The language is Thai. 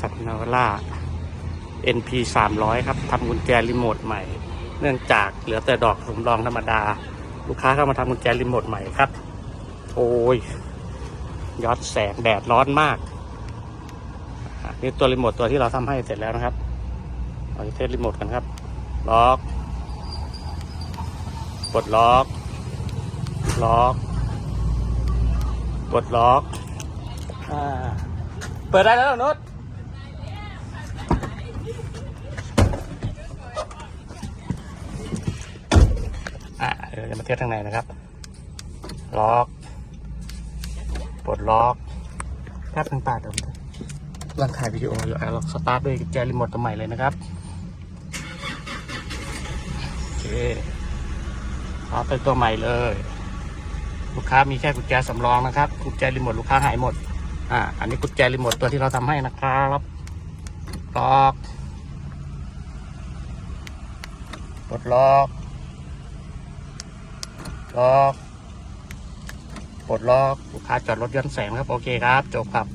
ษัทนาวล่า NP 300 ครับทำกุญแจรีโมทใหม่ เนื่องจากเหลือแต่ดอกสำรองธรรมดา ลูกค้าเข้ามาทำกุญแจรีโมทใหม่ครับ โอ้ยยอดแสงแดดร้อนมากนี่ตัวรีโมทตัวที่เราทำให้เสร็จแล้วนะครับเราจะเทสรีโมทกันครับ ล็อกกดล็อก ล็อกกดล็อกอ่าเปิดได้แล้วนุชอ่าเดี๋ยวจะมาเทสข้างในนะครับ ล็อก ปลดล็อกแป๊บนึงป่าเดี๋ยวกำลังถ่ายวิดีโออยู่อะเราสตาร์ทด้วยกุญแจรีโมทตัวใหม่เลยนะครับ โอเคสตาร์ทเป็นตัวใหม่เลย ลูกค้ามีแค่กุญแจสำรองนะครับ กุญแจรีโมทลูกค้าหายหมด อ่า อันนี้กุญแจรีโมทตัวที่เราทำให้นะครับล็อก ปลดล็อก ล็อก ปลดล็อก ลูกค้าจอดรถย้อนแสงครับ โอเคครับ จบครับ